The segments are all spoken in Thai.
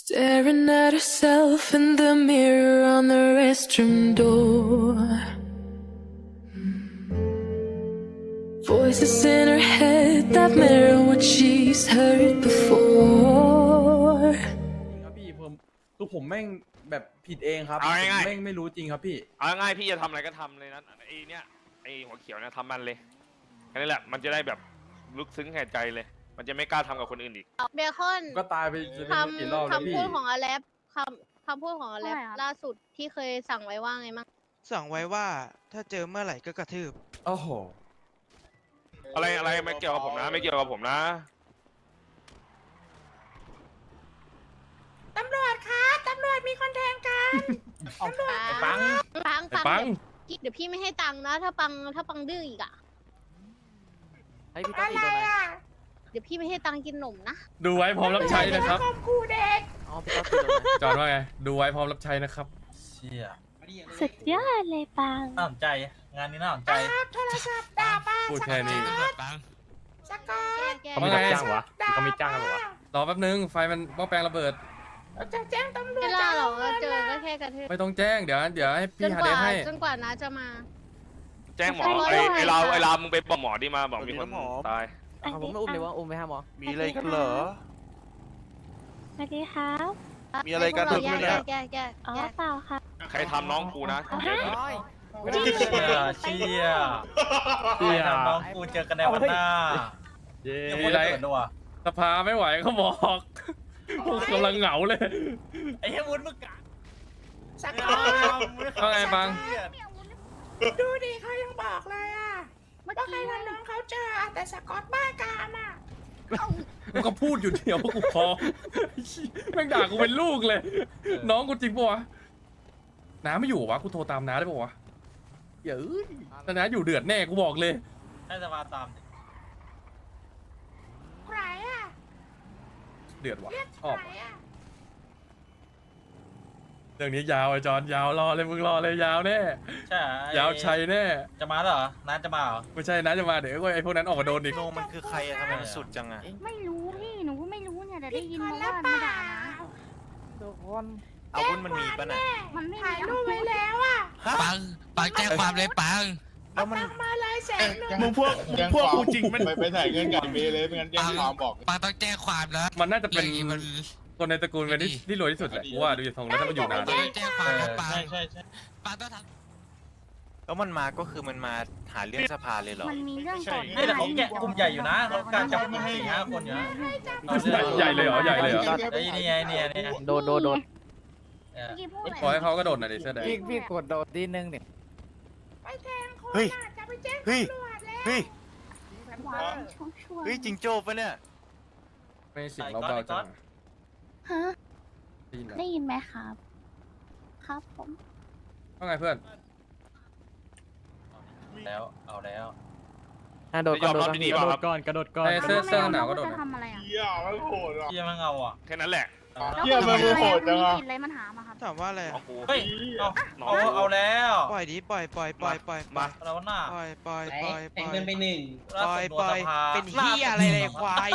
Staring at herself in the mirror on the restroom door. Voices in her head that mirror what she's heard before. ครับพี่ผมคือผมแม่งแบบผิดเองครับเอาง่ายๆ ผมแม่งไม่รู้จริงครับพี่ เอาง่ายๆพี่จะทำอะไรก็ทำเลยนะไอ้เนี่ยไอ้หัวเขียวเนี่ยทำมันเลยแค่นี้แหละมันจะได้แบบลึกซึ้งแก่ใจเลย มันจะไม่กล้าทำกับคนอื่นอีก เบคอนก็ตายไปจะไม่รู้กี่รอบคำแล้วพี่คำพูดของอแลปคำคำพูดของอแลปว่าไงครับ ล่าสุดที่เคยสั่งไว้ว่าไงมั่งสั่งไว้ว่าถ้าเจอเมื่อไหร่ก็กระทืบ โอ้โหอะไรอะไรไม่เกี่ยวกับผมนะ ไม่เกี่ยวกับผมนะ ตำรวจครับตำรวจมีคนแทงกัน ปังปังไอ้ปัปังงเดี๋ยวพี่ไม่ให้ตังค์นะ ถ้าปังถ้าปังดื้ออีกอะให้พี่ต้องตีตัวไหน เดี๋ยวพี่ไม่ให้ตังค์กินหนมนะ ดูไว้พร้อมรับใช้นะครับอ๋อพี่ต้องตีตัวไหนจอดว่าไง ดูไว้พร้อมรับใช้นะครับ เชี่ยสุดยอดเลยปัง น่าสนใจ งานนี้น่าสนใจพูดแค่นี้แก้แก้เขาไม่รับจ้างวะเขาไม่จ้างกันหรอวะรอแป๊บนึง ไฟมันหม้อแปลงระเบิดไม่ล่าหรอกก็เจอก็แค่กระทืบไม่ต้องแจ้ง เดี๋ยวเดี๋ยวให้จพี่นหากเดว่าฟให้ จนกว่าน้าจะมา แจ้งหมอใช่ไอ้ใช่ไอ้เราใช่ไอ้เรามึงไปบอกหมอดิมาบอกมีคนตายอัน เอาผมนี้ไม่อุ้มเลยว่าอุ้มไปห้าหมอมีอะไรกันเหรอ สวัสดีครับมีอะไรกันแก้แก้แก้แก้อ๋อแก้เปล่าครับ ใครทำน้องกูนะเชี่ยเชี่ยเชี่ยน้องกูเจอกันในวันหน้าเย้ยังมีไม่อะไรได้เปิดด้วยสภาไม่ไหวเขาบอกพวกกำลังเหงาเลย ไอ้เหี้ยวุ้นมึงกะว่าไงบัง ดูดิเขายังบอกเลยอะ เมื่อว่าใครกี้ทำน้องเขาเจออะแต่สกอตบ้ากามอะกูก็พูดอยู่เดียวว่ากูพอแม่งด่ากูเป็นลูกเลย น้องกูจริงปะวะน้าไม่อยู่วะกูโทรตามน้าได้ปะวะอย่าเอ้ยแต่น้าอยู่เดือดแน่กูบอกเลย ให้สภาตามดิใครอะเดือดว่ะชใคอบรอะ เรื่องนี้ยาวไอ้จอนยาวรอเลยมึงรอเลยยาวแน่ใช่ไอ้ยาวชัยแน่จะมาเหรอน้าจะมาเหรอ ไม่ใช่นะจะมาเดี๋ยวไอ้พวกนั้นออกมาโดนอีกโนมันคือใครอะทำไมมันสุดจังอะไม่รู้พี่หนูก็ไม่รู้เนี่ยแต่ได้ยินคนมาละว่าเปไม่ล่าด่านะทุกคนอาวุธมันมีปะน่ะมันไม่ถ่ายมีรูปไว้แล้วอะปังปังแจ้งความเลยปังแล้วมันมาเลยแสนหนึ่งมึงพวกพวกกูจริงมันไปไปถ่ายเงินกันเบเลยไม่งั้นแจ้งความบอกปังต้องแจ้งความแล้วมันน่าจะเป็นเรื่องนี้มัน คนในตระกูลเป็นที่ที่รวยที่สุดแหละกูว่าดูจากทรงแล้วถ้ามันอยู่นานปังต้องแจ้งความแล้วปังใช่ใช่ใช่ปังต้องทแล้วมันมาก็คือมันมาหาเรื่องสภาเลยเหรอ มันมีเรื่องก่อนนี่แต่เขาแกะกลุ่มใหญ่อยู่นะเขาการจับกลุ่มสี่ห้าคนอยู่นะใหญ่เลยเหรอใหญ่เลยเหรอ ไอ้นี่ไงนี่ไงนี่ไงโดนโดนโดนเออเมื่อกี้พูดอะไรขอให้เขากระโดดหน่อยดิเสื้อแดงพี่พี่กดโดนทีนึงเนี่ยไปแทงคนเฮ้ยอะจะไปแจ้งเฮ้ยตำรวจแล้วเฮ้ยหวานช่วงช่วงเฮ้ยจริงโจ้ปะเนี่ยไม่เสียงเราเบาจัง ฮะ ได้ยินเหรอได้ยินไหมครับ ครับผม ว่าไงเพื่อน แล้วเอาแล้ว อะโดนจะก่ยออนมโดรับนดีๆเปล่าครับก่อนกระโดดก่อนไอ้เสื้อเสื้อหนาวก็โดด จะทำอะไรอะเหี้ยมันโหดอะเชี่ยมันเอาอะแค่นั้นแหละแล้วเหี้ยมันโหดจังอะ มีกลิ่นอะไรมันหามาครับถามว่าอะไรน้ออะงกูเฮ้ยเอาน้องเอากูเอาแล้วปล่อยดิปล่อยปล่อยปล่อยปล่อยปล่อยเราหน้าปล่อยปล่อยปล่อยปล่อยเป็นไปหนึ่งปล่อยปล่อยเป็นเฮียอะไรเลยควาย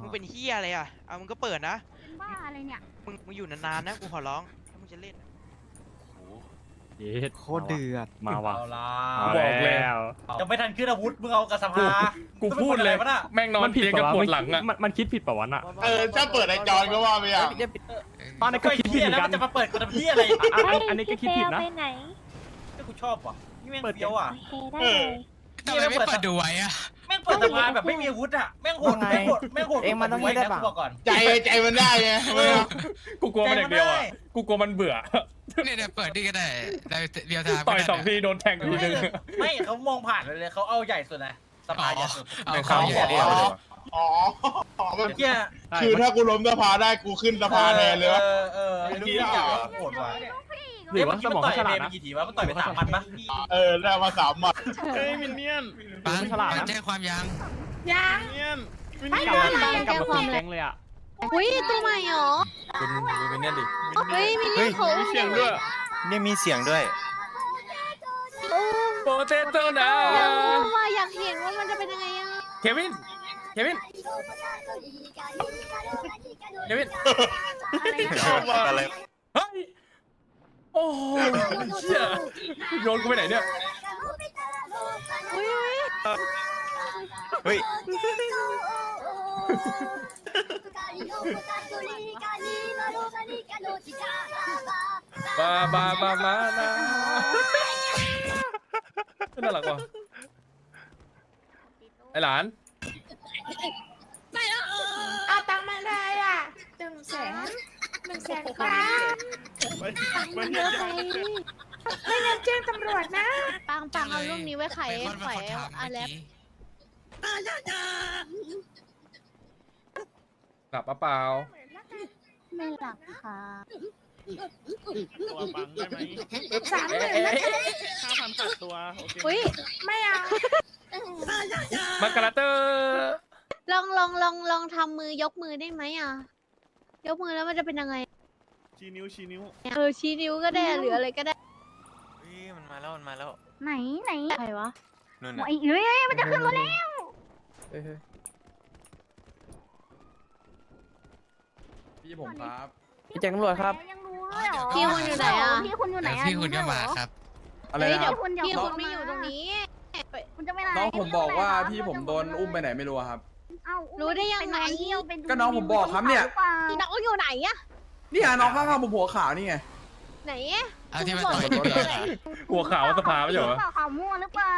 มึงเป็นเฮียอะไรอะเอามึงก็เปิดนะเป็น บ้าอะไรเนี่ย มึงมึงอยู่นานๆนะกูขอร้องถ้ามึงจะเล่นอะโคตรเดือดมาว่ะเอาละกูบอกเลยจะไม่ทันขึ้นอาวุธมึงเอากับสภากูพูดเลยมันเป็นคนอะไรวะน่ะแม่งนอนเตียงกับปวดหลังอะมันคิดผิดป่าวะน่ะเออถ้าเปิดไอจอนก็ว่าไปอะ ตอนนี้ก็คิดผิดเหี้ยเหมือนแล้วกัมันนจะมาเปิดกูทำเหี้ยอะไรอันนี้ก็คิดผิดนะ ไปไหนที่กูชอบว่ะนี่แม่งเฟี้ยวอะโอเคได้เลยำทำไมไม่เปิดดูไว้อะ แม่งเปิดสภาแบบไม่มีอาวุธอะแม่งโหดแม่งโหดแม่งโหดเองมันต้องไว้ได้นะปะกูบอกก่อน ใจใจมันได้ไงไม่เอากูกลัวมันอย่างเดียวอะ กูกลัวมันเบื่อ เนี่ยเนี่ยเปิดนี่ก็ได้ได้เดียวทางต่อยสองทีโดนแทงทีนึง ไม่เขามองผ่านเลยเลยเขาเอาใหญ่สุดนะสอ๋ภาอใหญ่สุดเอาในเข้าเขาใหญ่เดียวเลยว่ะอ๋ออ๋อมันเหี้ยคือถ้ากูล้มสภาได้กูขึ้นสภาแทนเลยวะ เออเออรู้สึกอย่างว่าโหดว่ะ หรือว่าสมองต่เขาอยฉลาเมดย์ไปนะ กี่ทีวะมันต่อยไปสามพันปะเออได้มาสามหมัดเฮ้ยมินเนี่ยนปังฉลาดปังนะแจ้งความยังยังเนี่ยนไม่เป็นไรกลับแก้มาความตีเลแก๊ยงเลยอะอุ้ยตัวใหม่เหรอคุณดูเป็นเนี่ยดิเฮ้ยมีเรื่องเขาเสียงด้วยเนี่ยมีเสียงด้วยโปเตโต้นะอยากรู้ว่าอยากเห็นว่ามันจะเป็นยังไงอะเควินเควินเควินอะไรเฮ้ย โอ้โหเชี่ยโยนกูไปไหนเนี่ยเฮ้ย บาบาบามานะน่ารักว่ะไอหลาน เอาตังค์มาเลยอะหนึ่งแสน หนึ่งแสนครับมันเยอะไปไม่งั้นแจ้งตำรวจนะปังปังเอารูปนี้ไว้ไขเป็นคนเป็นไขคนถามอาเมื่อแลปกี้กลับมาเปล่าไม่หลับค่ะตัวบังได้ไหมสามหมื่นแล้วกันห้าพันตัดตัวโอเคอุ้ยไม่เอามากราเตอร์ลองลองลองลองทำมือยกมือได้ไหมอะ ยกมือแล้วมันจะเป็นยังไง ชี้นิ้วชี้นิ้ว เออชี้นิ้วก็ได้หรืออะไรก็ได้มันมาแล้วมันมาแล้วไหนไหนใครวะนู่นไอ้เอ้ยมันจะขึ้นรถแล้วเฮ้ยเฮ้ยพี่ผมครับพี่แจ้งตำรวจครับ ยังรู้เลยเหรอพี่คุณอยู่ไหนอะพี่คุณอยู่ไหนพี่คุณก็มาครับ อะไรเฮ้ยนะคเดี๋รัยบวคุณพี่คุณไม่อยู่ตรงนี้ คุณจะไปไหนน้องผมบอกว่าพี่ผมโดนอุ้มไปไหนไม่รู้อะครับ เอ้ารู้ได้ยังไง ก็น้องผมบอกครับเนี่ยพี่น้องอยู่ไหนอะนี่ไงน้องข้างๆผมหัวขาวนี่ไง ไหนเอาที่มาคุณต่อยบกพี่เบียร์ไหนหัวขาวสภาไม่ใช่เหรอเปล่าข่าวมั่วหรือเปล่า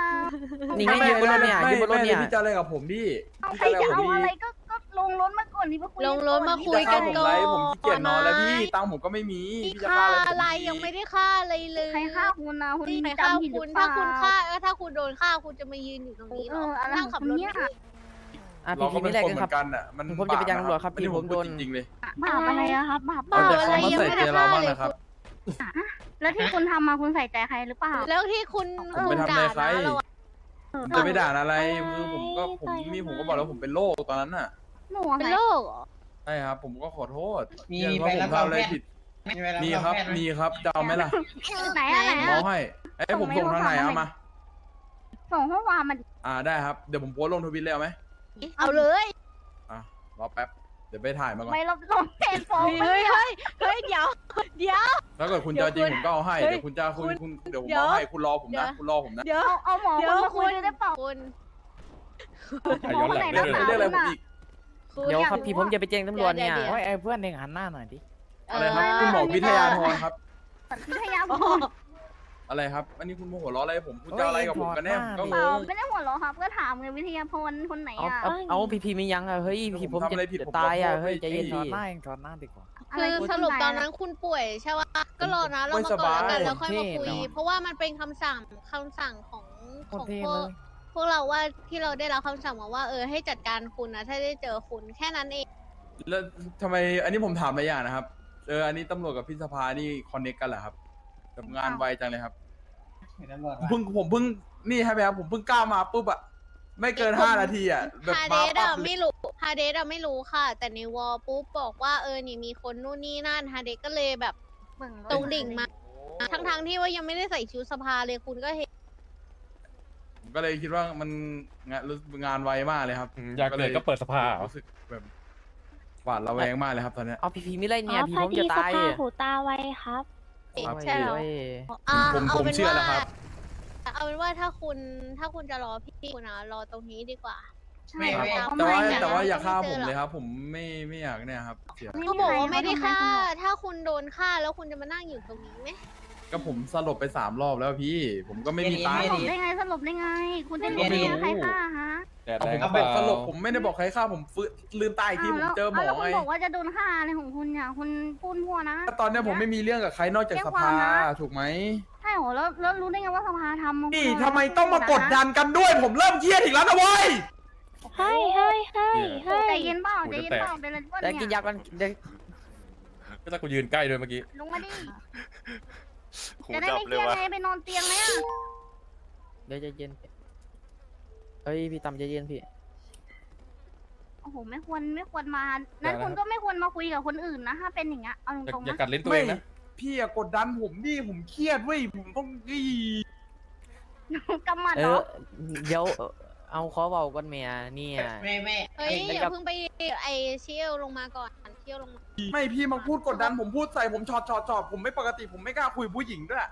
นี่ไงยืนบนรถเนี่ยยืนบนรถเนี่ยไม่พี่จะอะไรกับผมพี่เอาพี่ใครจะอะไรจะกับผมเอาพี่อะไรก็ก็ลงรถมาก่อนนี่มาคุยลงรถมาคุยจะกัฆ่านผมก่อนไรผมขี้เกียจนอนแล้วพี่ตังค์ผมก็ไม่มีพี่พี่จะฆ่าฆ่าอะอะไรไรผมยังไม่ได้ฆ่าอะไรเลยใครฆ่าคุณนะคุณใครฆ่าจำผิดหคุรืณอเปถ้าล่าคุณฆ่าเออถ้าคุณโดนฆ่าคุณจะมายืนอยู่ตรงนี้เหรเออออะไรนั่งขับรถข องคุณเนี่ยไม่ได้อะเราพี่ก็พี่เป็นไม่แรกคนกันเหคมืรับอนกันอะมันผมจะไปแจ้งตำรวจครับอันนี้พี่ผผมมพูโดดน จริงๆเลยบาปอะไรอะครับบาปเปล่าแต่อะไรเขามายังใส่ไม่ได้ใจเราฆ่าบ้างเลยนะครับ แล้วที่คุณทำมาคุณใส่ใจใครหรือเปล่า แล้วที่คุณผมไปทำอะไรใคร ด่าเราอะผมจะไม่ด่าอะไรคือผมก็ผมนี่ผมก็บอกแล้วผมเป็นโรคตอนนั้นน่ะหนูอะเป็นไรโรคเหรอใช่ครับ ผมก็ขอโทษมีที่ว่าผมทำอะไรผิดมีครับ มีครับจะเอาไหมล่ะไหนอะไหนน้ออะงให้ไอ้ยผมส่งทางไหนเอามา ส่งข้อความมาดิอ่าได้ครับ เดี๋ยวผมโพสต์ลงทวิตเลยเอาไหม เอาเลยอะรอแป๊บ เดี๋ยวไปถ่ายมาก่อน ไม่ลบลงเพจโฟมเฮ้ยเฮ้ยเฮ้ยเดี๋ยวเดี๋ยว ถ้าเกิดคุณจะเอาจริงผมก็เอาให้เฮ้ยเดี๋ยวคุณจะคุณคุณคุณเดี๋ยวผมเดี๋ยวเอาให้คุณรอผมเดี๋ยนะวคุณรอผมนะเดี๋ยวเอาเอาหมอเดี๋คยนวมาคุยคุณด้วยได้เปล่าคุณอะย้อนหลังหมอได้คนไหนเลยเรียกอะไรผมอีก คุณเดี๋ยวอครับพี่ผมจะไปแจ้งตำรวจเนี่ยดี๋ดี๋โอ้ยไอ้เพื่อนเองหันหน้าหน่อยดิ อะไรครับคุณหมอวิทยาธรครับวิทยาโอ้พูด อะไรครับ อันนี้คุณโมโหร้ออะไรผมคุณจะเอาอะไรกับผมกันแน่ผมก็งเปล่างไม่ได้หัวเราะครับ ก็ถามไงวิทยาพลคนไหนเอาอะเอาเอาพี่พี่มียังอะเฮ้ยพี่ผมจะจะตายอะเฮ้ยใจเย็นดีคือสรุปตอนนั้นคุณป่วยใช่ปะก็รอนะเรามาก่อนแล้วกันแล้วค่อยมาคุย เพราะว่ามันเป็นคำสั่งคำสั่งของของพวกพวกเราว่าที่เราได้รับคำสั่งมาว่าเออให้จัดการคุณนะถ้าได้เจอคุณแค่นั้นเองแล้วทำไมอันนี้ผมถามอะไรอย่างนะครับเอออันนี้ตำรวจกับพี่สภานี่คอนเนคกันเหรอครับ กับงานไวจังเลยครับผมเพิ่งผมเพิ่งนี่ใช่ไหมครับผมเพิ่งก้าวมาปุ๊บอะไม่เกินห้านาทีอะแบบฮาเดมาสปั๊อะบเลย ไม่รู้ฮาเดสอะไม่รู้ค่ะ แต่ในวอลปุ๊บบอกว่าเออนี่มีคนนู่นนี่นั่นฮาเดสก็เลยแบบตรงดิ่งมา ทั้งทงๆที่ว่ายังไม่ได้ใส่ชุดสภาเลยคุณก็เห็นผมก็เลยคิดว่ามันงานรู้งานไวมากเลยครับอืมอยากเกิดก็เปิดสภาเหรอ รู้สึกแบบหวาดระแวงมากเลยครับตอนเนี้ย เอาพี่พี่ไม่ไรเนี่ย พี่อ๋อผมจะตายพอดีสภาหูตาไวครับ ใช่เหรออ่าผมเอาผมเป็นเชื่อว่าแล้วครับ เอาเป็นว่าถ้าคุณถ้าคุณจะรอพี่คุณนะรอตรงนี้ดีกว่าใช่ครับครับแต่ว่าไม่นะแต่ว่าอย่าฆ่าไม่ผเจอมหรอกเลยครับ ผมไม่ไม่อยากเนี่ยครับเสีย เขาบอกว่าไม่ได้ฆ่าถ้าคุณโดนฆ่าแล้วคุณจะมานั่งอยู่ตรงนี้ไหม ก็ผมสลบไปสามรอบแล้วพี่ ผมก็ไม่มีตังสค์รุปได้ไงสรุปได้ไง คุณจะรู้ได้ไงใครฆ่าฮะแต่เอาแรผงมก็ก็เปบอกล่าสลบผมไม่ได้บอกใครฆ่าผมฟื้นลืมตาอีกทีผมเจอหมอแล้วไงคุณบอกว่าจะโดนฆ่าอะไรของคุณเนี่ยคุณพูดพัวนะก็ตอนเนี้ยผมไม่มีเรื่องกับใครนอกจากแจ้งสควาภามนะ ถูกไหมใช่โหแล้วแล้วรู้ได้ไงว่าสภาทำนี่ทำไมต้องมากดดันกันด้วย ผมเริ่มเครียดอีกแล้วนะเว้ยเฮ้ยเฮ้ยเฮ้ยใจเย็นเปล่าใจเย็นเปล่าเป็นอะไรบ้างแต่กินเนี่ยยากันเด็กก็ถ้ากูยืนใกล้ด้วยเมื่อกี้ ลงมาดิ หูจะได้ดับไม่เคเลรียยดว่ะไงไปนอนเตียงไหมอะเดี๋ยวใจเย็นเฮ้ยพี่ตำใจเย็นพี่ โอ้โหไม่ควรไม่ควรมา นั้นคุณก็ไม่ควรมาคุยกับคนอื่นนะถ้าเป็นอย่างเงี้ยเอาอย่าตรงๆอย่านะกัดลิ้นตัวเองนะ พี่อะกดดันผมดิผมเครียดเว้ยผมต้องอีกำหมัดเอเหรออเดี๋ยวเอาขอเบาก่อนเมียเนี่ยเฮ้ย อย่าเพิ่งไปไอเชียลลงมาก่อนเช กี้ยวลงมาไม่พี่มาพูดกดดันผมพูดใส่ผมชอดชอดชอดผมไม่ปกติผมไม่กล้าคุยกับผู้หญิงด้วย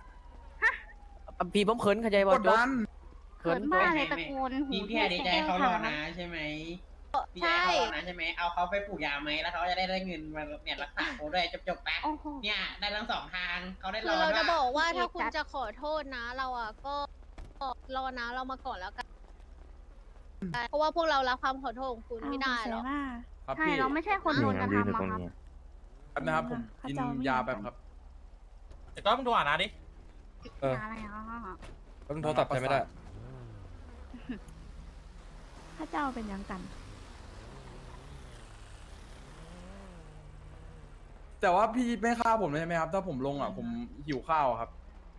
พี่ผมเขินเข้าใจกบ่ดจบดันเขินบ้าเลยตะโกนหูพี่พี่ดีใจเขารอนะใช่ไหมพี่ใจใช่เขารอนะใช่ไหมเอาเขาไปปลูกยาไหมแล้วเขาจะได้ได้เงินมาเนี่ยรักษาเขาด้วยจบจบๆไปโอ้โหเนี่ยได้ทั้งสองทางเขาได้รคืออเราจะด้วยบอกว่าถ้าโอเคคุณจัดจะขอโทษนะ เราอะก็ก็รอนะเรามาก่อนแล้วกัน เพราะว่าพวกเรารับคำขอโทษของคุณไม่ได้หรอก ครับใช่พี่เราไม่ใช่คนโดนกระทำอะครับ แป๊บนะครับผมกินยาแบบครับแต่ก็มึงโทรหานะดิ เอออะไรอะต้องโทรศัพท์ใช้ไม่ได้ พระเจ้าเป็นยังกัน แต่ว่าพี่ไม่ฆ่าผมเลยใช่ไหมครับ ถ้าผมลงอะผมหิวข้าวอะครับ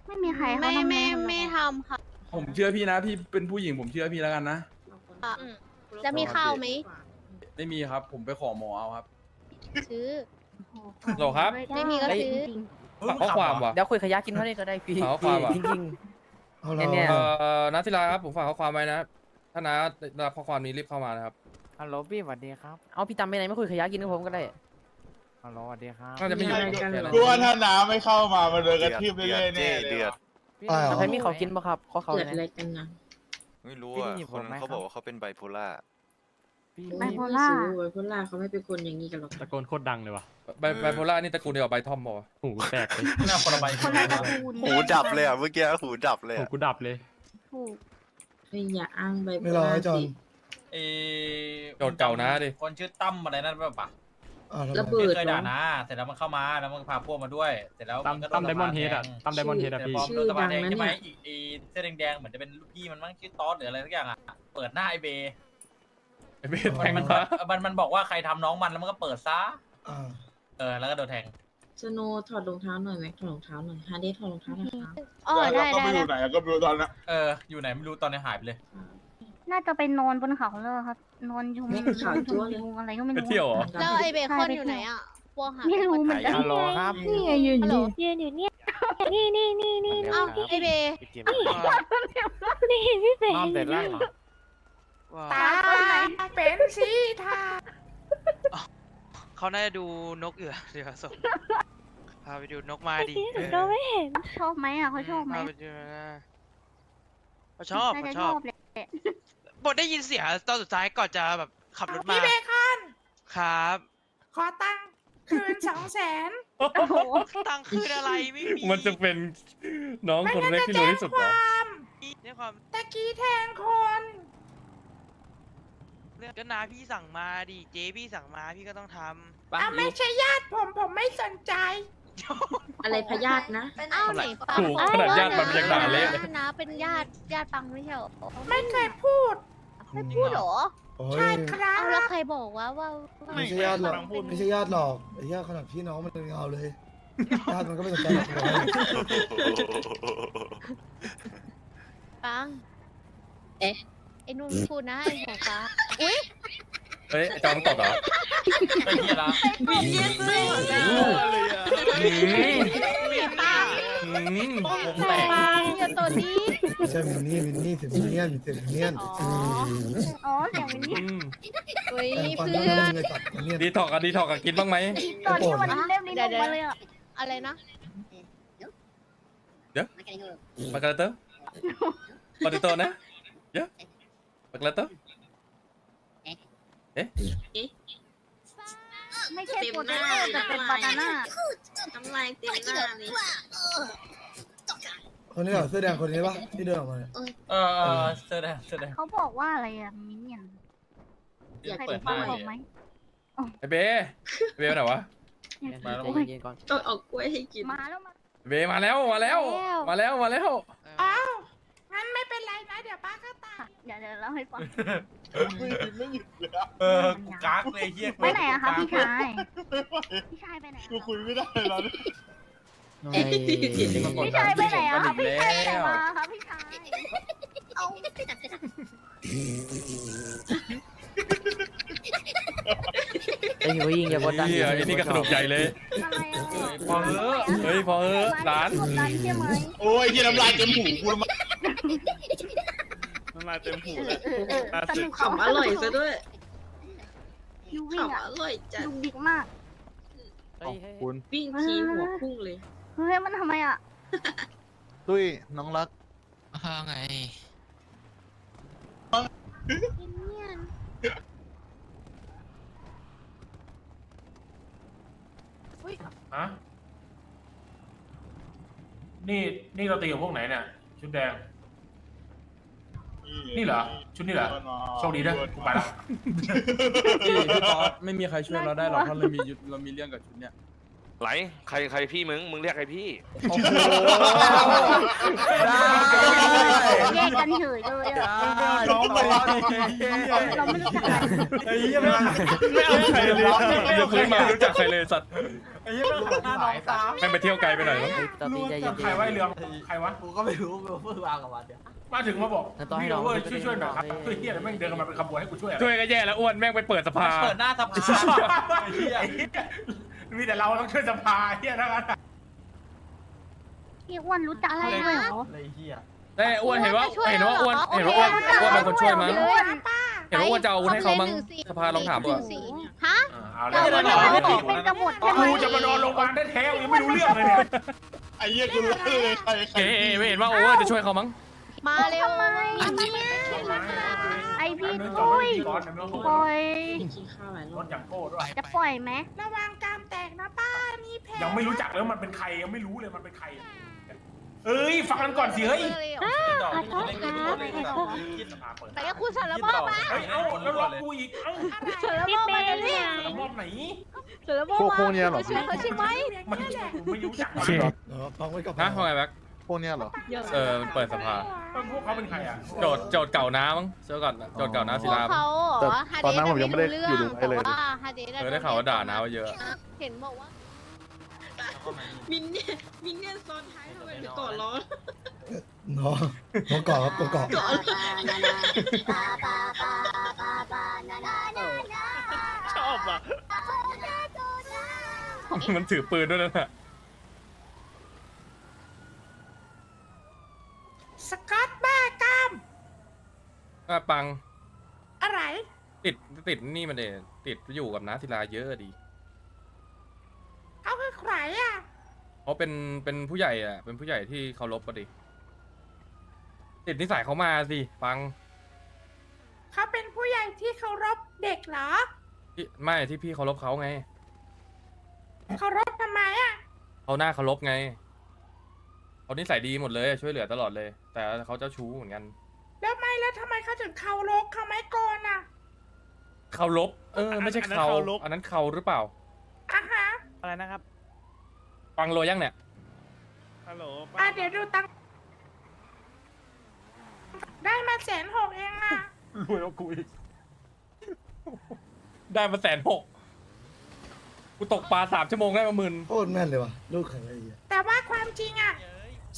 ไม่มีใครเขาไม่ทำไม่ให้เราไม่ทำค่ะผมเชื่อพี่นะ พี่เป็นผู้หญิงผมเชื่อพี่แล้วกันนะ อืมแล้วมีข้าวไหม ไม่มีครับ ผมไปขอหมอเอาครับ ซื้อโหลครับ ไม่มีก็ซื้อจริงฝากข้อความว่ะ เดี๋ยวคุยขยะกินเท่านี้ก็ได้พี่เอาข้อความว่ะ จริงๆเนี่ย เอ่อนัทศิลาครับผมฝากข้อความไว้นะ ถ้าน้าได้รับข้อความนี้รีบเข้ามานะครับฮัลโหลพี่สวัสดีครับเอาพี่ตามไปไหนไม่คุยขยะกินกับผมก็ได้ ฮัลโหลสวัสดีครับน่าจะไม่อยู่แค่นั้นกูว่าถ้าน้ำไม่เข้ามามันเดินกระทืบเรื่อยๆแน่เลยว่ะพี่แล้วใครมีเขากินป่ะครับขอเขาเกิดหอะไรน่อยกันนะไม่รู้พี่อะได้ยินคผมนไหมเขาครับบอกว่าเขาเป็นไบโพล่าพี่ ไบโพล่า ไบโพล่าเขาไม่เป็นคนอย่างนี้กันหรอกตะโกนโคตรดังเลยว่ะไบไบโพล่านี่ตระกูลเดียวกับไบทอมบอกหูแตกเลยหน้าคนละใบคนละตระกูลหูดับเลยอะเมื่อกี้หูดับเลยหูอะกูดับเลยถูกอย่าอ้างไบโพไม่รอล่าให้จอนสิเอโจทย์เก่านะดิคนชื่อตั้มอะไรนั่นแบบปะอ่าทำไมระเบิดเคยเหรด่าอนะเสร็จแล้วมันเข้ามาแล้วมันก็พาพวกมาด้วยเสร็จแล้วตั้มนก็โตั้มไดมอนด์สะพาเฮดอะแดงตั้มไดมอนด์เฮดอะแต่พี่พอโดนสะพานแดงชื่อดังนะใช่ไหมเนี่ยอีกอีเสื้อแดงๆเหมือนจะเป็นลูกพี่มันมั้งชื่อตอสหรืออะไรสักอย่างอะเปิดหน้าไอเบย์ ไอเบสแทงมันมามันมันบอกว่าใครทำน้องมันแล้วมันก็เปิดซะ อ่าเออ แล้วก็โดนแทง สโนว์ถอดรองเท้าหน่อยไหมถอดรองเท้าหน่อยฮาร์ดดี้ถอดรองเท้าหน่อยครับอ๋อได้ก็ได้ไม่ได้ รู้ไหนก็ไม่รู้ตอนนั้นเออ อยู่ไหนไม่รู้ตอนนี้หายไปเลย น่าจะไปนอนบนเขาเลยครับ นอนยุงไม่ขาวจั๊วเลย ยุงอะไรก็ไม่ไปรู้ เที่ยวเหรอ แล้วไอเบคอนอยู่ไหนอะพวกหาไม่รู้เหมือนกันฮัลโหลครับนี่ไงยืนฮัลโหลยืนอยู่เนี่ย นี่นี่นี่นี่เอ้าไอเบนี่พี่เสกนอนเสร็จแล้วเหรอ ตาเป็นสีทาเขาน่าจะดูนกอยู่อะเดี๋ยวส่งพาไปดูนกมาดิก็ไม่เห็นชอบไหมอะเขาชอบไหมพาไปดูนะเขาชอบน่าเขาจะชชออบบแหละบทได้ยินเสียงตอนสุดท้ายก่อนจะแบบขับรถมาพี่เบคอนครับ ขอตังค์คืนสองแสนโอ้โหตังค์คืนอะไรไม่มีมันจะเป็นน้องคนเล็กที่รวยที่สุดเหรอเนี่ยความตะกี้แทงคน เรื่องก็นาพี่สั่งมาดิเจ๊พี่สั่งมาพี่ก็ต้องทำอะไม่ใช่ญาติผมผมไม่สนใจ อะไรพยาธินะเอ้าไหนปังถูกขนาดญาติมันยังด่าเละเลย นะเป็นญาติญาติปังไม่ใช่เหรอไม่เคยพูดไม่พูดเหรอโอ้ยครัเอาบแล้วใครบอกว่าว่าไม่ใช่ญาติหรอกไม่ใช่ญาติหรอกไอ้ญาติขนาดพี่น้องมันยังเอาเลยญาติมันก็ไม่สนใจหรอกบอกให้ปังเอ๊ะ ไอ้นุ่นพูดนะไอ้หัวฟ้าอุ้ยเฮ้ยไอ้จอมตดเหรอไอ้เหี้ยละมีเยสเลยอืมมีปังอืมวงแตกปังอย่าตัวนี้ไม่ใช่มินนี่มินนี่เสียงมินเนี่ยนเสียงมินเนี่ยนอ๋อ อ๋อเสียงเป็นนี่อืมอุ้ยแต่ฟันเพื่ก็อไม่นเลยตัดมินเนี่ยน ดีถอกกันดีถอกกันกินบ้างไหม ตอนที่วันเล่มนี้ลงมาเลยอะอะไรนะปากกาเตอร์ปาติโตนะเยอะ ปากกาเตอร์ไม่ใช่โปเตโต้แต่เป็นบานาน่าน้ำลายเต็มหน้าเลยคนนี้เหรอเสื้อแดงคนนี้ปะที่เดินออกมาเนี่ย เออเออเสื้อแดงเสื้อแดงเขาบอกว่าอะไรอะมินเนี่ยนที่ใครเปิเป็ดนหฟัน้างบอกไหมไอเบเบไปไหนวะ มาแล้วใจเย็นๆก่อนต้องเอากล้วยให้กิน มาแล้วมาเบมาแล้วมาแล้ว มาแล้วมาแล้ว อ้าวงั้นไม่เป็นไรนะเดี๋ยวป้าก็ ตายเดี๋ยวเดี๋ยวเล่าให้ฟังเออกูกากเลยเฮียไปไหนอะคะพี่ชายพี่ชายไปไหนอะกูคุยไม่ได้แล้วพี่ชายไปไหนอะคะพี่ชายไปไหนมาคะพี่ชายไอ้หิวยิงอย่ากดดันเฮียไอ้นี่ก็สนุกใหญ่เลย อะไรอะพอเออเฮ้ยพอเออหลานกดดันใช่ไหมโอ้ยที่น้ำลายเต็มหูกูแล้วมั้งน้ำลายเต็มหูเลยเออเออล่าสุดสนุกขำอร่อยซะด้วยยูวิ่งขำอะอร่อยจัดดุกดิกมากเฮ้ยเฮ้ยคุณวิ่งขี่หัวพุ่งเลย เฮ้ยมันทำไมอะ ตุ้ยน้องรักไงฮะนี่นี่เราตีกับพวกไหนเนี่ย ชุดแดง นี่เหรอ ชุดนี้เหรอ โชคดีนะกูไปละ พี่พี่ตอสไม่มีใครช่วยเราได้หรอกเพราะเรามียุทธเรามีเรื่องกับชุดเนี้ย ไหลใครใครพี่มึงมึงเรียกใครพี่โอ้โหแยกกันเฉยเลยอะน้องไปเราไม่รู้จักกันไอ้เหี้ยไม่ไม่เอาใครเลยเดี๋ยวคุยมารู้จักใครเลยสัตว์ไอ้เหี้ยไม่หน้าน้องตามแม่งไปเที่ยวไกลไปหน่อยมั้งเฮ้ยตอนนี้ใจเย็นๆใครไว้เรือใครวะกูก็ไม่รู้กูเพิ่งวางกับมันเดี๋ยวมาถึงมาบอกงั้นต้องให้พี่น้องเวอร์ช่ช่ววยยๆช่วยหน่อยครับน้องช่วยเฮียแล้วแม่งเดินกันมาเป็นขบวนให้กูช่วยอะช่วยก็แย่แล้วอ้วนแม่งไปเปิดสภาเปิดหน้าสภา มีแต่เราต้องช่วยสภาเฮียทั้งนั้นอะพี่อ้วนรู้จักอะไรด้วยเหรอไอ้เหี้ยแต่อ้วนเห็นว่าช่วยเห็นว่าอ้วนเหรอเห็นว่าอ้วนโอเคอ้วนเป็นคนช่วยมั้งอ้วนเห็นว่าอ้วนจะเอาอาวุธให้เขามั้งหนึ่สี่สภาลองถามดูอะหนึ่สี่ฮะอ่าเอาเอาแล้วเลยเอาเอาแล้วเลยเป็นกระบฏใช่ไหมกูจะมานอนโรงพยาบาลได้แท้ๆยังไม่รู้เรื่องเลยเนี่ยไอ้เหี้ยกูรู้เลยใครใครเอ๊ะไม่เห็นว่าอ้วนจะช่วยเขามั้งมาเร็วไอพี่เดิ นปุ้ยก่อนเดินก่อนปล่อยรถอย่างโก้ด้วย จะปล่อยไหมระวังกรามแตกนะป้า มีแผลยังไม่รู้จักเลยว่ามันเป็นใครยังไม่รู้เลยมันเป็นใครเอ้ยฟังกันก่อนสิเฮ้ยขอโทษครับแต่ก็คุณสารภาพมาเฮ้ยเอ้าแล้วล็อกกูอีกเอ้าสารภาพมาเลยนี่สารภาพไหน สารภาพมาพวกนี้เหรอพี่เขาใช่ไหมมันกูไม่รู้จักโอเคเออฟังไว้ก่อนนะว่าไงแบ็ค พวกเนี้ยเหรอ เออมันเปิดสภาพวกเขาเป็นใครอะโจทย์โจทย์เก่าน้ามั้งเจอก่อนโจทย์เก่าน้าศิพวกลาเขาเหรอฮาเดสไม่รู้เรื่องแต่ว่าฮาเดสเออได้ข่าวว่าด่าน้าว่าเยอะ เห็นบอกว่า มินเนี่ยมินเนี่ยซ้อนท้ายทำไมถึงก่อนล้อน้องน้องเกาะครับตัวเกาะก่อนชอบอะ มันถือปืนด้วยนะน่ะ สกอตบ้ากล้าม อะปังอะไร ติดติดนี่มันเดติดอยู่กับน้าศิลาเยอะดีเขาคือใครอะเพราะเป็นเป็นผู้ใหญ่อะ เป็นผู้ใหญ่ที่เคารพปะดิติดนิสัยเขามาสิปังเขาเป็นผู้ใหญ่ที่เคารพเด็กเหรอที่ไม่ที่พี่เคารพเขาไงเคารพทำไมอะเขาหน้าเคารพไง เขานิสัยดีหมดเลยช่วยเหลือตลอดเลย แต่เขาเจ้าชู้เหมือนกัน แล้วไม่แล้วทำไมเขาถึงเคารพเขาไม่โกนอะเคารพเออ ไม่ใช่เขาอันนั้นเขาหรือเปล่า อะฮะอะไรนะครับปังโรยยังเนี่ย ฮัลโหลอะเดี๋ยวดูตังค์ได้มาแสนหกเองอะรวยกว่ากูอีกได้มาแสนหกกูตกปลาสามชั่วโมงได้มาหมื่นโคตรแม่นเลยว่ะลูกแข็งไอ้เหี้ยแต่ว่าความจริงอะ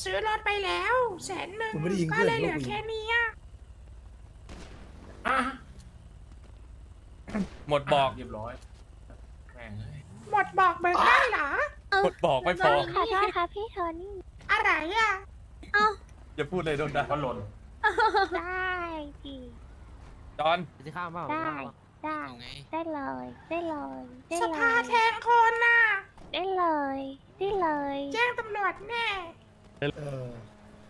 ซื้อรถไปแล้วแสนหนึ่งผมไม่ได้ยิงก็เพื่อนเลยเหลือลูกกูยิงแค่นี้อะอะหมดบอก เรียบร้อยแม่งเอ้ยหมดบอกเบิกได้เหรอ หมดบอกไม่พอ ขอโทษค่ะพี่โทนี่ อะไรอะ อย่าพูดเลยโดนด่าก็หล่นได้พี่จอน จะข้ามเปล่าได้ได้ ได้เลย ได้เลย ได้สเลภาย แทนคนน่ะได้เลย ได้เลย แจ้งตำรวจแน่ เออ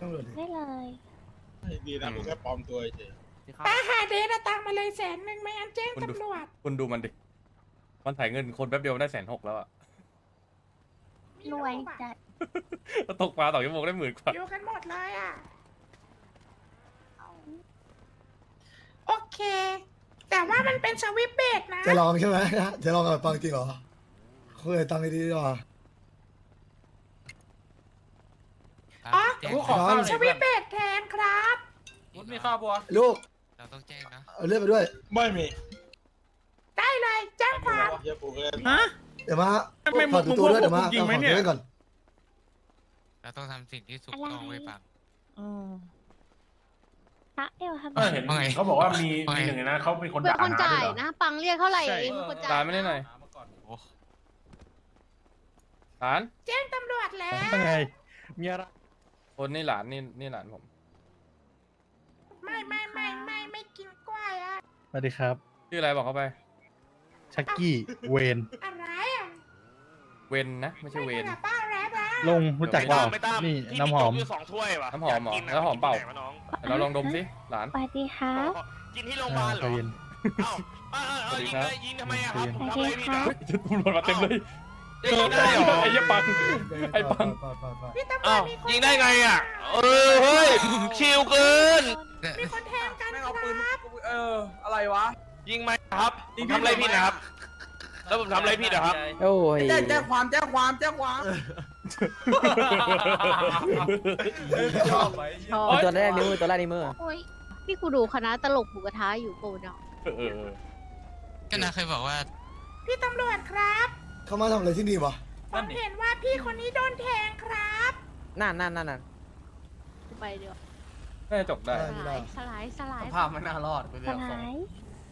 ต้องเลยดิได้เลยดีนะกูแค่ปลอมตัวเฉยจะข้ามป้าหาเดทเอาตังค์มาเลยแสนหนึ่งไม่งั้นแจ้งคุณดูตำรวจ คุณดูมันดิ มันถ่ายเงินคนแป๊บเดียวได้แสนหกแล้วอะรวยจัดตกปลาต่อชั่วโมงได้หมื่นกว่าอยู่กันหมดเลยอะ โอเค แต่ว่ามันเป็นสวิปเบดนะ จะลองใช่ไหมจะลองกับปังจริงเหรอคุยกับตังค์ดีๆดีกว่า อ๋อกูขอข้าวหน่สอยวิเพื่อปนเบดแทนครับมุดมีข้าวบัวลูกเราต้องแจ้งนะ เอาเลือดไปด้วย ไม่มีได้เลยแจ้งความเหี้ยกูก็เลยฮะ เดี๋ยวมาไม่มึงฝากตัวด้วยมึงเดี๋ยวมาจริงเอาไหมของเนี่ยเล่นก่อนเราต้องทำสิ่งที่ถูกต้องไว้ปังตะเอวครับเออเห็นเขาบอกว่ามีมีหนึ่งในนั้นเขาเป็นคนเป็นด่าคนน้าจ่าด้วยยเหรอนะ ปังเรียกเท่าไหร่ใช่ เองเป็นคนจ่าตายไม่ได้หน่อยโอ้หลาน แจ้งตำรวจแล้วมีอะไร คนนี่หลานนี่นี่หลานผม ไม่ไม่ไม่ไม่ไม่กินกล้วยอะสวัสดีครับ ชื่ออะไรบอกเขาไป ชักกี้ เวน อะไรอะเวนนะ ไม่ใช่เวนป้าแรปแล้วลงรู้จักเปล่าไม่ตามนี่พี่น้ำหอม มีโจ๊กอยู่สองถ้วยว่ะน้ำหอมเหรออยากกิะแล้วหอมเปล่า กินไหนวะน้องเดี๋ยวเราลองดมสิหลาน สวัสดีค่ะกินที่โรงพยาบาลเหรอใจเย็นเอ้าเอ้าเอ้าสวัสดียิงครับเลยยิงทำไมอะครับสวัสทำดีอะไรผิดค่ะอะจะตำรวจมาเต็มเลย ยิงได้เหรอไอ้เหี้ยปัง ไอ้ปังไปไปไปพี่ตำรวอ้าจวมีคนยิงได้ไงอะ เออเฮ้ยชิลเกิน มีคนแทงกันแม่งครัเอาปืนบเอออะไรวะ ยิงไหมครับผมทำอะไรผิดนะครับ แล้วผมทำอะไรผิดอะครับ โอ้ยแจ้งแจ้งความแจ้งความแจ้งความ ชอบไหมชอบตัวแรกนิ้วมือตัวแรกนิ้วมือ โอ้ยพี่กูดูคณะตลกหมูกระทะอยู่โกเนาะเออเออก็นะเคยบอกว่า พี่ตำรวจครับ เขามาทำอะไรที่นี่วะผมเห็นว่าพี่คนนี้โดนแทงครับ นั่นนั่นนั่นนั่นไปเดี๋ยวน่าจะจบได้สลายสลายสลายภาพไม่น่ารอดไปสแล้วลาย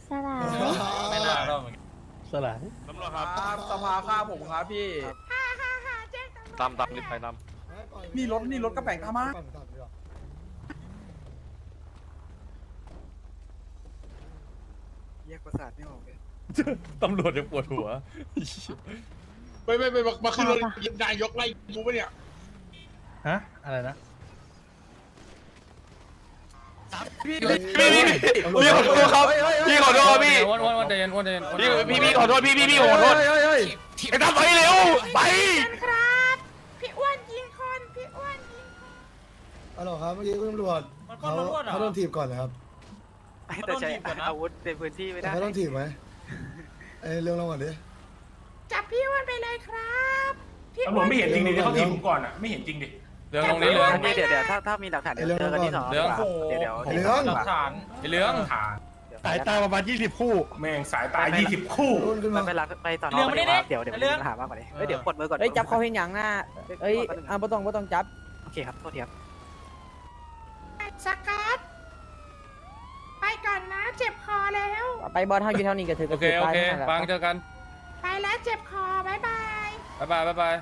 สลายไม่น่ารอดเหมือนกันสลายตำรวจคครัรับบสภาฆ่าผมครับพี่ ฮ่าฮ่าฮ่าแจ้งตำรวจตามตามรีบไปตามนี่รถนี่รถกระแป่งตามมา แยกประสาทไม่ออกเลย ตำรวจจะปวดหัว ไปไปไปมามาขึ้นรถนายกไล่กูปะเนี่ยฮะ อะไรนะพี่พี่พี่พี่ขอโทษครับพี่ขอโทษพี่อ้วนอ้วนอ้วนใจเย็นอ้วนใจเย็นอ้วนพี่พี่พี่ขอโทษพี่พี่พี่ขอโทษเฮ้ยเฮ้ยเฮ้ยไอ้ทำไปเร็วไปกันครับพี่อ้วนยิงคนพี่อ้วนยิงคนฮัลโหลครับเมื่อกี้คุณตำรวจเขาเขาโดนถีบก่อนเลยครับแต่ใช้อาวุธในพื้นที่ไม่ได้เขาโดนถีบไหม เอ้ยเรื่องเราก่อนดิจับพี่อ้วนไปเลยครับพี่ตำรวจไม่เห็นจริงดิเขาถีบผมก่อนเหลืองตรงนี้เหลืองเดี๋ยวเดี๋ยวถ้าถ้ามีหลักฐานเดี๋ยวเจอกันที่สอนอเหลือง เดี๋ยวเดี๋ยวเหลืองหลักฐานไอ้เหลืองสายตาประมาณยี่สิบคู่ แม่งสายตา 20 คู่รุ่นขึ้นมาไปรักไปสอนอเดี๋ยวเดี๋ยวเดี๋ยวมีปัญหามากกว่านี้เฮ้ยเดี๋ยวปลดมือก่อนเฮ้ยจับเขาเห็นอย่างหน้าเอ้ยอะบ่ต้องบ่ต้องจับโอเคครับโทษทีครับสกัดไป ก่อนนะ เจ็บคอแล้ว ไปบอลเท่าอยู่เท่านี้ก็ถือโอเค โอเคปังเจอกันไปแล้วเจ็บคอบายบาย บ๊ายบายบ๊ายบาย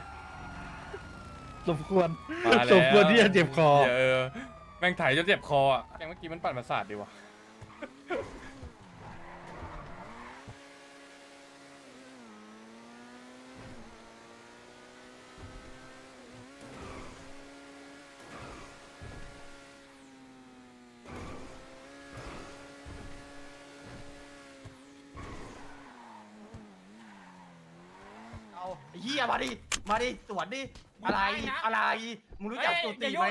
สมควรมาแล้วสมควรที่จะเจ็บคอ เออแม่งไถจนเจ็บคออะแกงเมื่อกี้มันปั่นประสาทดีว่ะ ยมาดิมาดิสวนดิอะไรอะไรมึงรู้จักจุติไหม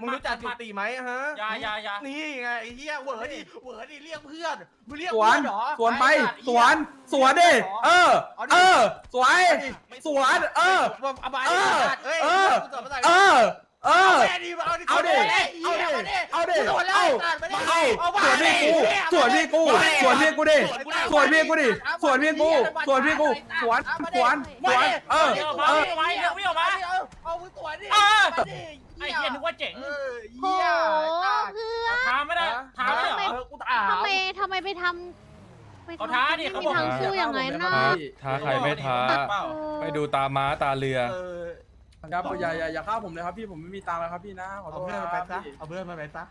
มึงรู้จักจุติไหมฮะยายายานี่ไงไอ้เฮียเหวอดิเหวอดิเรียกเพื่อนมึงเรียกสวเพื่นอนเหรอสวนไปอ้สัตสวนสวนดิเออเออสวยสวนเออเอาไปเออเฮ้ยเออกูสวนภาษา เออเออ เอาดิเอาดิเอาดิเอาดิเอาดิสวนแล้วเอาสัตว์ไม่ได้เอาเอาไปสวนพี่กูสวนพี่กูสวนพี่กูดิสวนพี่กูดิสวนพี่กูสวนพี่กูสวนสวนสวนเออเออไว้เอาวิ่งออกมาเอามือสวนดิไอ้เหี้ยนึกว่าเจ๋งโหเหี้ยเพื่อนถามไม่ได้ถามไม่ได้กูถามทำไมทำไมไปทำไปทำเขาท้าดิเขาบอกไม่มีทางสู้อย่างนั้นนะท้าท้าใครไม่ท้าไม่ดูตาม้าตาเรือ ครับอย่าอย่าอย่าฆ่าผมเลยครับพี่ผมไม่มีตังค์แล้วครับพี่นะขอโทษนะครับพี่เอาเพื่อนมาไปซะ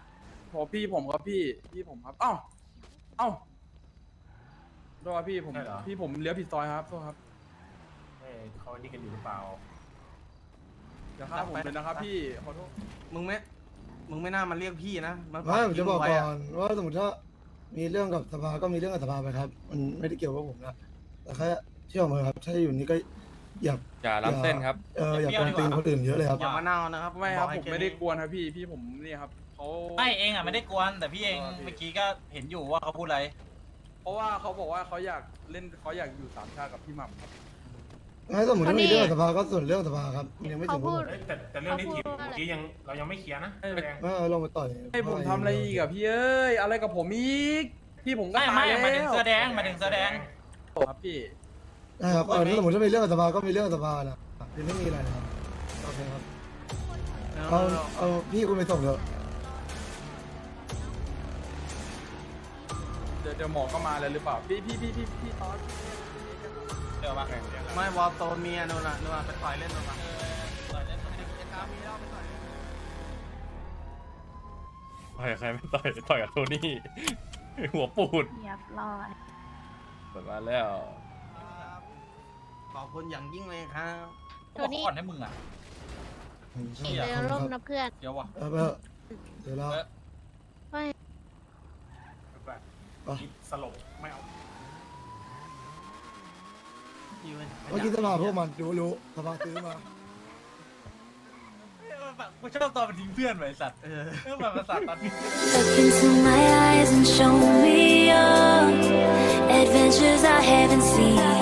โหพี่ผมครับพี่พี่ผมครับเอ้าเอ้าโทษครับพี่ผมใช่เหรอ พี่ผมเลี้ยวผิดซอยครับโทษครับเขาดีกันอยู่หรือเปล่าอย่าฆ่าผมเลยนะครับ พี่ขอโทษมึงไม่ มึงไม่น่ามาเรียกพี่นะไม่ผมจะบอกก่อนว่าสมมติถ้ามีเรื่องกับสภาก็มีเรื่องกับสภาไปครับ มันไม่ได้เกี่ยวกับผมนะแต่แค่เชื่อผมเลยครับถ้าจะอยู่นี่ก็ อย่าอย่าล้ำเส้นครับ เอออย่ากวนตีนคนอื่นเยอะเลยครับ อย่ามาเน่านะครับไม่ครับอกผให้มแค่ไม่ได้กวนครับพี่พี่ผมนี่ครับเขาไม่เองอะไม่ได้กวนแต่พี่เองเมื่อกี้ก็เห็นอยู่ว่าเขาพูดอะไร เพราะว่าเขาบอกว่าเขาอยากเล่นเขาอยากอยู่สามชาติกับพี่หม่ำครับงั้นสมมติถ้ามีเรื่องกับสภาก็ส่วนเรื่องสภาครับมันยังไม่เขาถึงพูดแต่แต่เรื่องนี้ทีมเขาพูดว่าอะไรเมื่อกี้ยังเรายังไม่เคลียร์นะไม่ไม่เอาลงไปต่อยให้ผมทำอะไรอีกอะพี่เอ้ยอะไรกับผมอีกพี่ผมก็ไม่ตาไม่ยแล้วหมายถึงเสื้อแดงหมายถึงเสื้อแดงครับพี่ นะครับเออถ้าสมมติถ้ามีเรื่องกับสภาก็มีเรื่องกับสภานะยังไม่มีอะไรนะครับโอเคครับเอาเอาพี่คุณไปส่งเถอะเดี๋ยวเดี๋ยวหมอก็มาแล้วหรือเปล่า พี่พี่พี่พี่พี่ตอนเดี๋ยวมาไม่วอลโซนมีอะนู่นน่ะนู่นน่ะไปต่อยเล่นนู่นน่ะต่อยเล่นตรงนี้กิจกรรมมีแล้วไปต่อยต่อยกับใครไม่ต่อยต่อยกับโทนี่ หัวปูดเรียบร้อยเปิดมาแล้ว ขอบคุณอย่างยิ่งเลยครับโทนี่อ่อนให้มึงอะ เอกเลยร่มนะเพื่อน เดี๋ยววะ เออไปเถอะเดี๋ยวเราไม่สลบไม่เอาเมื่อกี้สภาพวกมันรู้รู้สภาซื้อมา กูชอบตอนมันทิ้งเพื่อนไว้สัตว์เออแบบภาษาตอนนี้ Look into my eyes and show me your adventures I haven't seen.